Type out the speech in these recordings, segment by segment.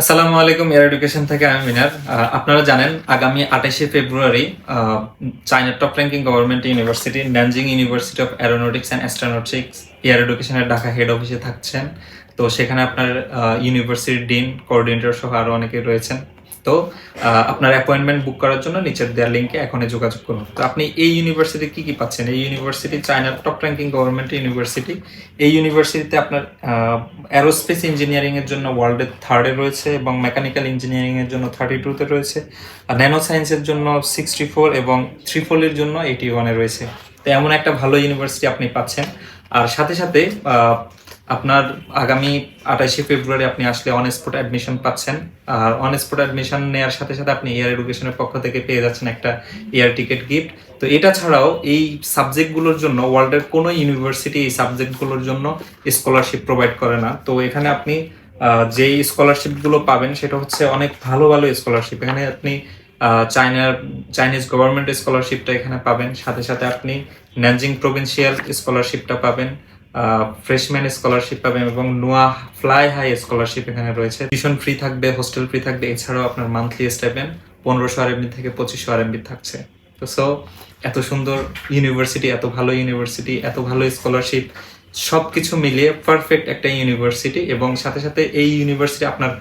আসসালামু আলাইকুম, air education থেকে আমি মিনার। আপনারা জানেন, আগামী আঠাশে ফেব্রুয়ারি চায়নার top ranking government university, Nanjing University of Aeronautics and Astronautics Air এডুকেশনের ঢাকা হেড অফিসে থাকছেন। তো সেখানে আপনার ইউনিভার্সিটির ডিন, কোঅর্ডিনেটর সহ আরও অনেকে রয়েছেন। তো আপনার অ্যাপয়েন্টমেন্ট বুক করার জন্য নিচের দেওয়ার লিঙ্কে এখনই যোগাযোগ করুন। তো আপনি এই ইউনিভার্সিটি কি কি পাচ্ছেন? এই ইউনিভার্সিটি চায়নার টপ র্যাঙ্কিং গভর্নমেন্ট ইউনিভার্সিটি এই ইউনিভার্সিটিতে আপনার অ্যারোস্পেস ইঞ্জিনিয়ারিংয়ের জন্য ওয়ার্ল্ডের থার্ডে রয়েছে এবং মেকানিক্যাল ইঞ্জিনিয়ারিংয়ের জন্য থার্টি টুতে রয়েছে। আর ন্যানো সায়েন্সের জন্য সিক্সটি ফোর এবং থ্রি ফোরের জন্য এইটি ওয়ানে রয়েছে। তো এমন একটা ভালো ইউনিভার্সিটি আপনি পাচ্ছেন। আর সাথে সাথে আপনার আগামী আঠাশে ফেব্রুয়ারি আপনি আসলে অন স্পট অ্যাডমিশন পাচ্ছেন। আর অন স্পট অ্যাডমিশন নেওয়ার সাথে সাথে আপনি এয়ার এডুকেশনের পক্ষ থেকে পেয়ে যাচ্ছেন একটা এয়ার টিকিট গিফট তো এটা ছাড়াও এই সাবজেক্টগুলোর জন্য ওয়ার্ল্ডের কোনো ইউনিভার্সিটি এই সাবজেক্টগুলোর জন্য স্কলারশিপ প্রোভাইড করে না। তো এখানে আপনি যেই স্কলারশিপগুলো পাবেন, সেটা হচ্ছে অনেক ভালো ভালো স্কলারশিপ এখানে আপনি চায়নার চাইনিজ গভর্নমেন্ট স্কলারশিপটা এখানে পাবেন। সাথে সাথে আপনি ন্যানজিং প্রভিন্সিয়াল স্কলারশিপটা পাবেন। ফ্রেশম্যান স্কলারশিপ পাবেন এবং নোয়া ফ্লাই হাই স্কলারশিপ এখানে রয়েছে। টিউশন ফ্রি থাকবে হোস্টেল ফ্রি থাকবে, এছাড়াও আপনার মান্থলি স্টাইপেন পনেরোশো আরএমবি থেকে পঁচিশশো আরএমবি থাকছে। তো সো এত সুন্দর ইউনিভার্সিটি এত ভালো ইউনিভার্সিটি এত ভালো স্কলারশিপ সব কিছু মিলিয়ে পারফেক্ট একটা ইউনিভার্সিটি এবং সাথে সাথে এই ইউনিভার্সিটি আপনার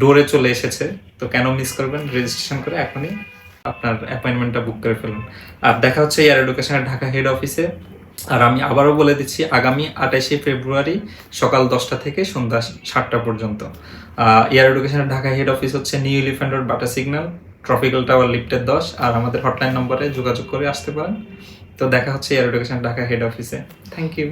ডোরে চলে এসেছে। তো কেন মিস করবেন? রেজিস্ট্রেশন করে এখনই আপনার অ্যাপয়েন্টমেন্টটা বুক করে ফেলুন। আর দেখা হচ্ছে এয়ার এডুকেশনের ঢাকা হেড অফিসে আর আমি আবারও বলে দিচ্ছি, আগামী আঠাশে ফেব্রুয়ারি সকাল দশটা থেকে সন্ধ্যা সাতটা পর্যন্ত। এয়ার এডুকেশনের ঢাকা হেড অফিস হচ্ছে New Elephant Road Bata Signal Tropical Tower লিফটের দশ, আর আমাদের হটলাইন নম্বরে যোগাযোগ করে আসতে পারেন। তো দেখা হচ্ছে এয়ার এডুকেশন ঢাকা হেড অফিসে থ্যাংক ইউ